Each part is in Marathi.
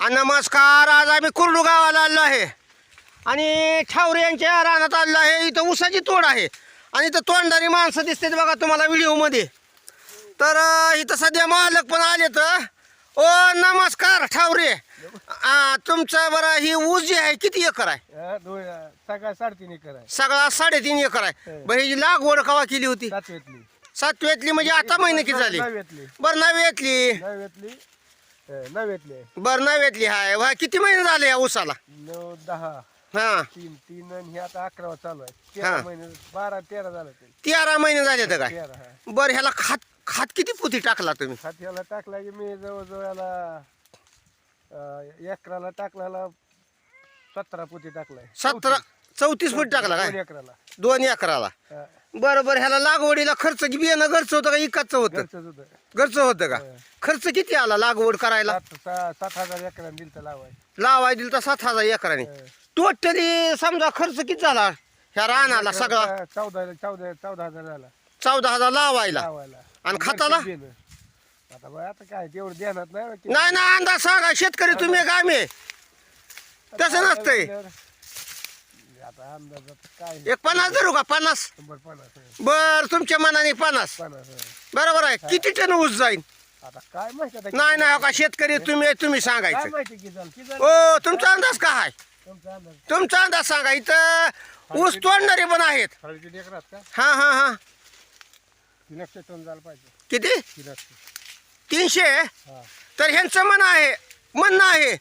नमस्कार आज आम्ही कुर्डू गावाला आलो आहे. आणि ठावरे यांच्या रानात आलो आहे. इथं ऊसाची तोड आहे. आणि इथं तोंडणारी माणसं दिसते बघा तुम्हाला व्हिडिओमध्ये. तर इथं सध्या मालक पण आले तर ओ नमस्कार ठावरे आ, तुमचं बरं ही ऊस जी आहे किती एकर आहे? सगळा साडेतीन एकर आहे. सगळा साडेतीन एकर आहे. हो. बरं ही लागवड कवा केली होती? सातव्यातली म्हणजे आता महिने किती झाली? बरं नव्यातली नवव्यातली अं, नवव्यातली आहे. बरं नव्यातली आहे वा किती महिने झाले या ऊसाला? नऊ दहा हा. तीन तीन आणि हे आता अकरावा चालू आहे. हा. तेरा महिने बारा तेरा झालं ते. तेरा महिने झाले तर काय? तेरा हा. बरं ह्याला खात खात किती पोती टाकला तुम्ही? खात याला टाकला की मी जवळजवळ याला अं, एकराला टाकल्याला सतरा पोती टाकलाय. सतरा चौतीस फूट टाकला दोन काय? एकराला. दोन एकराला. हा, बरं बरं ह्याला लागवडीला खर्च की बियाणं घरचं होतं का इकाचं होतं? घरचंच होतं. घरचं होतं का. खर्च किती आला लागवड करायला? सात सा- सात हजार एकराने दिलं तर लावाय. लावाय दिलं तर सात हजार एकराने. टोटली समजा खर्च किती झाला? ह्या रानाला सगळा? चौदा चौदा चौदा हजार झाला. चौदा हजार लावायला. लावायला. आणि खताला? देणं. आता बघ आता काय तेवढं देणार नाही बा की- नाही ना अंदाज सांगा शेतकरी तुम्ही गामे तसं नसतंय. आता एक पन्नास धरू का? पन्नास? शंभर पन्नास. बर तुमच्या मनाने पन्नास. पन्नास. बरोबर आहे. किती टन ऊस जाईल आता काय माहिती आता नाही नाही हो का? शेतकरी तुम्ही तुम्ही काय सांगायचं माहिती की झालं की झालं ओ तुमचा अंदाज काय आहे? तुमचा अंदाज? तुमचा अंदाज सांगा. इथं ऊस तोडणारे पण आहेत. का? हा हा हा. तीन लक्ष टन झालं पाहिजे. किती? तीन तीनशे? हा. तर ह्यांचं मन आहे. म्हणणं आहे.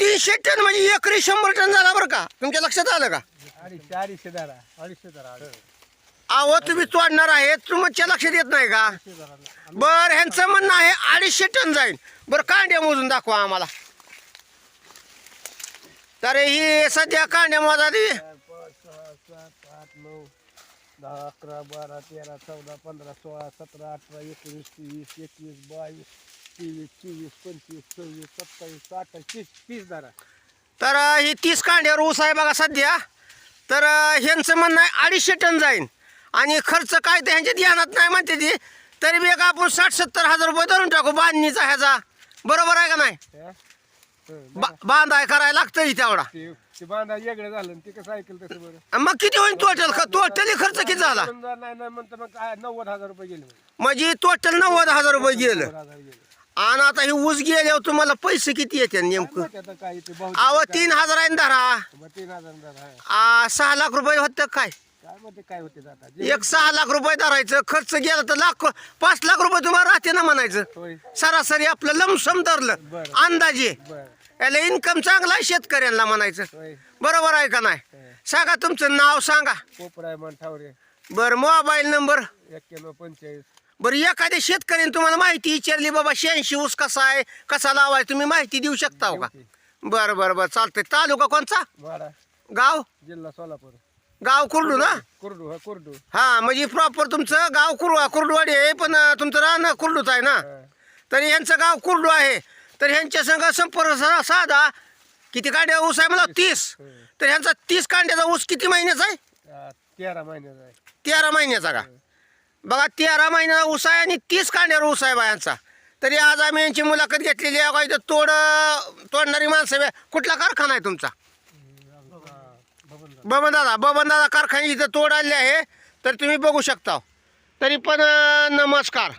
तीनशे टन म्हणजे एकरी शंभर टन झाला बरं का? तुमच्या लक्षात आलं का? अडीचशे अडीचशे धरा अडीचशे धरा अडीचशे. अहो तुम्ही तोडणार आहे तुमच्या लक्षात येत नाही का? बर ह्यांचं म्हणणं आहे अडीचशे टन जाईल. बरं कांड्या मोजून दाखवा आम्हाला. तर ही सध्या कांड्या मोजा पाच सहा सात आठ नऊ दहा अकरा बारा तेरा चौदा पंधरा सोळा सतरा अठरा एकोणीस तेवीस एकवीस बावीस तेवीस चोवीस पंचवीस सव्वीस सत्तावीस अठ्ठावीस तीस तीस धरा. तर ही तीस कांड्यावर ऊस आहे बघा सध्या. तर ह्यांचं म्हणणं आहे अडीचशे टन जाईन. आणि खर्च काय तर ह्यांच्या ध्यानात नाही म्हणते ती. तरी बी एक आपण साठ सत्तर हजार रुपये धरून टाकू बांधणीचा ह्याचा. बरोबर आहे का नाही? बा बांधाय करायला लागतं तेवढा. ते ते बांधा वेगळं झालं आणि ते कसं ऐकलं तसं बरं. आणि मग किती होईल टोटल टोटली खर्च किती झाला? समजा नाही नाही म्हणतं मग काय नव्वद हजार रुपये गेले म्हणजे. म्हणजे टोटल नव्वद हजार रुपये गेलं. नव्वद हजार गेले. आणि आता हे ऊस गेल्यावर तुम्हाला पैसे किती येते नेमकं अहो तीन हजार आहे धरा. आ, सहा लाख रुपये होतं काय? होते एक सहा लाख रुपये धरायचं खर्च गेला तर लाख पाच लाख रुपये तुम्हाला राहते ना म्हणायचं. होय. सरासरी आपलं लमसम धरलं बरं. अंदाजे. बर. याला इन्कम चांगला आहे शेतकऱ्यांना म्हणायचं. होय. बरोबर आहे का नाही. सांगा तुमचं नाव सांगा. बरं मोबाईल नंबर? एक्क्याण्णव पंचेचाळीस. बरं एखाद्या शेतकऱ्याने तुम्हाला माहिती विचारली बाबा शहाऐंशी ऊस कसा आहे? कसा लावाय तुम्ही माहिती देऊ शकता हो का? बरं बरं बरं चालतंय. तालुका कोणचा? वाडा. गाव? जिल्हा सोलापूर. गाव कुर्डू ना? कुर्डू हा कुर्डू. हा म्हणजे प्रॉपर तुमचं गाव कुर्डू कुर्डवाडी आहे पण अं, तुमचं राहणं कुर्डूच आहे ना. तर यांचं गाव कुर्डू आहे. तर ह्यांच्या संग संपर्क सा- साधा. किती कांड्या ऊस आहे मला तीस. तर ह्यांचा तीस कांड्याचा ऊस किती महिन्याचा आहे? तेरा महिन्याचा आहे. तेरा महिन्याचा का? बघा तेरा महिन्याचा ऊस आहे आणि तीस कांड्यावर ऊस आहे बायांचा. तरी आज आम्ही यांची मुलाखत घेतलेली आहे. बघा इथं तोड तोडणारी माणसं कुठला कारखाना आहे तुमचा? बबन दादा बबन दादा कारखाने इथं तोड आले आहे. तर तुम्ही बघू शकता. तरी पण नमस्कार.